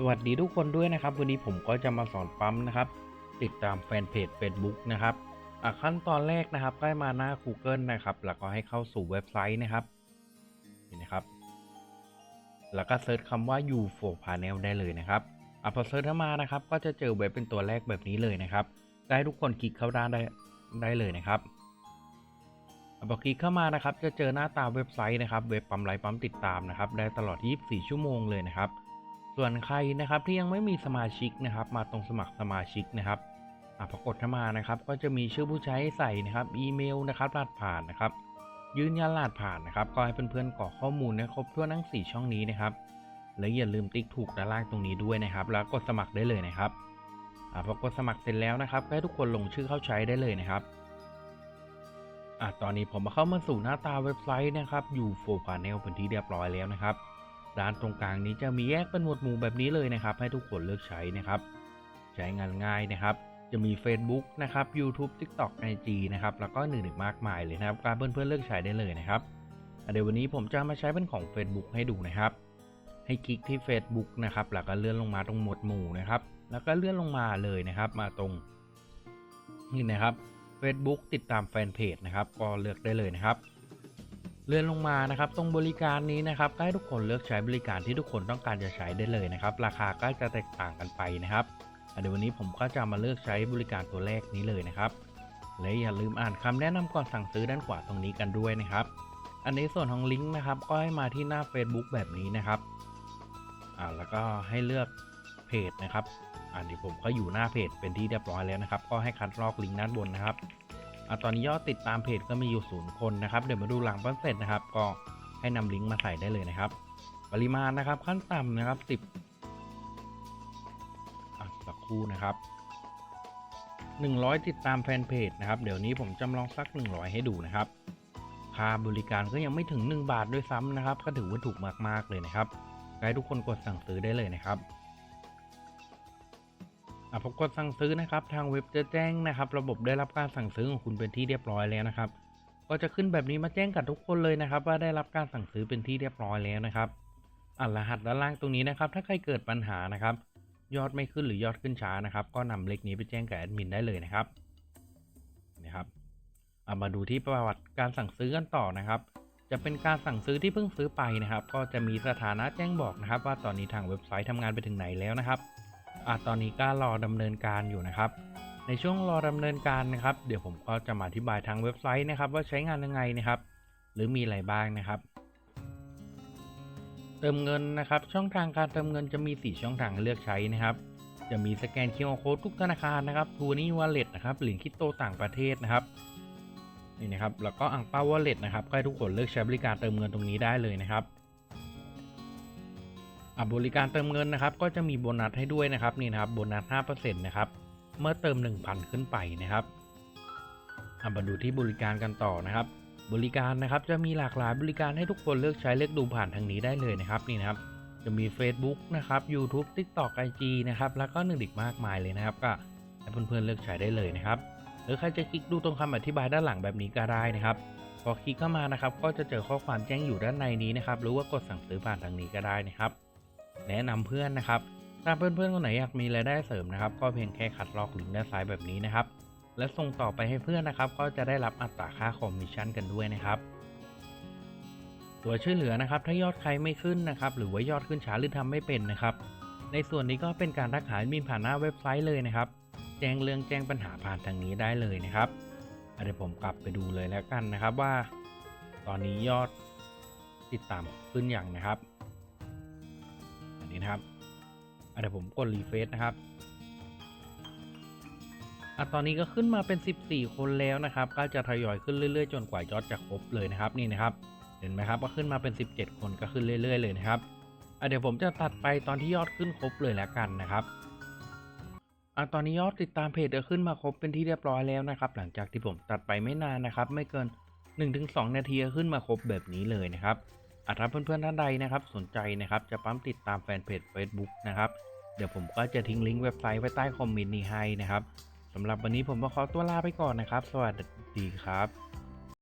สวัสดีทุกคนด้วยนะครับ วันนี้ผมก็จะมาสอนปั๊มนะครับ ติดตามแฟนเพจ Facebook นะครับขั้นตอนแรกนะครับก็มาหน้า Google นะครับ แล้วก็ให้เข้าสู่เว็บไซต์นะครับนี่นะครับ แล้วก็เซิร์ชคำว่า UFO Panel ได้เลยนะครับอพอเซิร์ชเข้ามานะครับ ก็จะเจอเว็บเป็นตัวแรกแบบนี้เลยนะครับก็ให้ทุกคนคลิกเข้าด้านได้ได้เลยนะครับพอคลิกเข้ามานะครับ จะเจอหน้าตาเว็บไซต์นะครับ เว็บปั๊มไลฟ์ปั๊มติดตามนะครับ ได้ตลอด 24 ชั่วโมงเลยนะครับ ส่วนใครนะครับที่ยังไม่มีสมาชิกนะครับ มาตรงสมัครสมาชิกนะครับอะพอกดเข้ามานะครับ ก็จะมีชื่อผู้ใช้ใส่นะครับอีเมลนะครับรหัสผ่านนะครับ ยืนยันรหัสผ่านนะครับ ก็ให้เพื่อนๆกรอกข้อมูลให้ครบทั่วทั้ง 4 ช่องนี้นะครับและอย่าลืมติ๊กถูกด้านล่างตรงนี้ด้วยนะครับ แล้วกดสมัครได้เลยนะครับอะพอกดสมัครเสร็จแล้วนะครับให้ทุกคนลงชื่อเข้าใช้ได้เลยนะครับอะตอนนี้ผมมาเข้ามาสู่หน้าตาเว็บไซต์นะครับอยู่โฟพาเนลเป็นที่เรียบร้อยแล้วนะครับ ด้านตรงกลางนี้จะมีแยกเป็นหมวดหมู่แบบนี้เลยนะครับ ให้ทุกคนเลือกใช้นะครับ ใช้งานง่ายนะครับ จะมี Facebook นะครับ YouTube TikTok IG นะครับ แล้วก็อื่นอีกมากมายเลยนะครับการเพื่อนๆเลือกใช้ได้เลยนะครับเดี๋ยววันนี้ผมจะมาใช้เป็นของ Facebook ให้ดูนะครับ ให้คลิกที่ Facebook นะครับ แล้วก็เลื่อนลงมาตรงหมวดหมู่นะครับ แล้วก็เลื่อนลงมาเลยนะครับ มาตรงนี่นะครับ Facebook ติดตามแฟนเพจนะครับ ก็เลือกได้เลยนะครับ เลื่อนลงมานะครับตรงบริการนี้นะครับก็ให้ทุกคนเลือกใช้บริการที่ทุกคนต้องการจะใช้ได้เลยนะครับ ราคาก็จะแตกต่างกันไปนะครับอะเดี๋ยววันนี้ผมก็จะมาเลือกใช้บริการตัวแรกนี้เลยนะครับและอย่าลืมอ่านคำแนะนำก่อนสั่งซื้อด้านขวาตรงนี้กันด้วยนะครับ อันนี้ส่วนของลิงก์นะครับก็ให้มาที่หน้า Facebook แบบนี้นะครับอ่าแล้วก็ให้เลือกเพจนะครับอ่าเดี๋ยวผมก็อยู่หน้าเพจเป็นที่เรียบร้อยแล้วนะครับ ก็ให้คัดลอกลิงก์ด้านบนนะครับ อะตอนนี้ยอดติดตามเพจก็มีอยู่ศูนย์คนนะครับ เดี๋ยวมาดูหลังปั้นเสร็จนะครับ ก็ให้นำลิงก์มาใส่ได้เลยนะครับ ปริมาณนะครับขั้นต่ำนะครับ10อะสักครู่นะครับ100ติดตามแฟนเพจนะครับ เดี๋ยวนี้ผมจำลองสัก100ให้ดูนะครับค่าบริการก็ยังไม่ถึง 1 บาทด้วยซ้ำนะครับ ก็ถือว่าถูกมากๆเลยนะครับให้ทุกคนกดสั่งซื้อได้เลยนะครับ อะพอกดสั่งซื้อนะครับ ทางเว็บจะแจ้งนะครับ ระบบได้รับการสั่งซื้อของคุณเป็นที่เรียบร้อยแล้วนะครับ ก็จะขึ้นแบบนี้มาแจ้งกับทุกคนเลยนะครับ ว่าได้รับการสั่งซื้อเป็นที่เรียบร้อยแล้วนะครับอะรหัสด้านล่างตรงนี้นะครับ ถ้าใครเกิดปัญหานะครับ ยอดไม่ขึ้นหรือยอดขึ้นช้านะครับ ก็นำเลขนี้ไปแจ้งกับแอดมินได้เลยนะครับนะครับอะมาดูที่ประวัติการสั่งซื้อกันต่อนะครับ จะเป็นการสั่งซื้อที่เพิ่งซื้อไปนะครับ ก็จะมีสถานะแจ้งบอกนะครับ ว่าตอนนี้ทางเว็บไซต์ทำงานไปถึงไหนแล้วนะครับ อะตอนนี้ก็รอดำเนินการอยู่นะครับ ในช่วงรอดำเนินการนะครับ เดี๋ยวผมก็จะมาอธิบายทางเว็บไซต์นะครับ ว่าใช้งานยังไงนะครับ หรือมีอะไรบ้างนะครับ เติมเงินนะครับ ช่องทางการเติมเงินจะมี 4 ช่องทางเลือกใช้นะครับ จะมีสแกน QR Code ทุกธนาคารนะครับทูนี่วอลเล็ตนะครับเหรียญคริปโตต่างประเทศนะครับนี่นะครับแล้วก็อังเปาวอลเล็ตนะครับให้ทุกคนเลือกใช้บริการเติมเงินตรงนี้ได้เลยนะครับ บริการเติมเงินนะครับ ก็จะมีโบนัสให้ด้วยนะครับนี่นะครับโบนัส5%นะครับเมื่อเติม 1,000 ขึ้นไปนะครับมาดูที่บริการกันต่อนะครับ บริการนะครับจะมีหลากหลายบริการให้ทุกคนเลือกใช้เลือกดูผ่านทางนี้ได้เลยนะครับนี่นะครับ จะมี Facebook นะครับ YouTube TikTok IG นะครับแล้วก็หนึ่งอีกมากมายเลยนะครับ ก็ให้เพื่อนๆเลือกใช้ได้เลยนะครับหรือใครจะคลิกดูตรงคำอธิบายด้านหลังแบบนี้ก็ได้นะครับพอคลิกเข้ามานะครับ ก็จะเจอข้อความแจ้งอยู่ด้านในนี้นะครับ หรือว่ากดสั่งซื้อผ่านทางนี้ก็ได้นะครับ แนะนำเพื่อนนะครับ ถ้าเพื่อนๆคนไหนอยากมีรายได้เสริมนะครับ ก็เพียงแค่คัดลอกลิงก์ด้านซ้ายแบบนี้นะครับ และส่งต่อไปให้เพื่อนนะครับ ก็จะได้รับอัตราค่าคอมมิชชั่นกันด้วยนะครับตัวช่วยเหลือนะครับ ถ้ายอดใครไม่ขึ้นนะครับ หรือว่ายอดขึ้นช้าหรือทำไม่เป็นนะครับ ในส่วนนี้ก็เป็นการทักหามินผ่านหน้าเว็บไซต์เลยนะครับ แจ้งเรื่องแจ้งปัญหาผ่านทางนี้ได้เลยนะครับเดี๋ยวผมกลับไปดูเลยแล้วกันนะครับว่า ตอนนี้ยอดติดตามขึ้นอย่างนะครับ นะครับเดี๋ยวผมกดรีเฟซนะครับอะตอนนี้ก็ขึ้นมาเป็น 14 คนแล้วนะครับ ก็จะทยอยขึ้นเรื่อยๆ จนกว่ายอดจะครบเลยนะครับนี่นะครับ เห็นไหมครับว่าขึ้นมาเป็น 17 คนก็ขึ้นเรื่อย ๆ เลยนะครับอะเดี๋ยวผมจะตัดไปตอนที่ยอดขึ้นครบเลยแล้วกันนะครับอะตอนนี้ยอดติดตามเพจก็ขึ้นมาครบเป็นที่เรียบร้อยแล้วนะครับ หลังจากที่ผมตัดไปไม่นานนะครับ ไม่เกิน 1-2 นาทีขึ้นมาครบแบบนี้เลยนะครับ อาถ้าเพื่อนๆท่านใดนะครับสนใจนะครับจะปั๊มติดตามแฟนเพจ Facebook นะครับเดี๋ยวผมก็จะทิ้งลิงก์เว็บไซต์ไว้ใต้คอมเมนต์นี้ให้นะครับสำหรับวันนี้ผมก็ขอตัวลาไปก่อนนะครับ สวัสดีครับ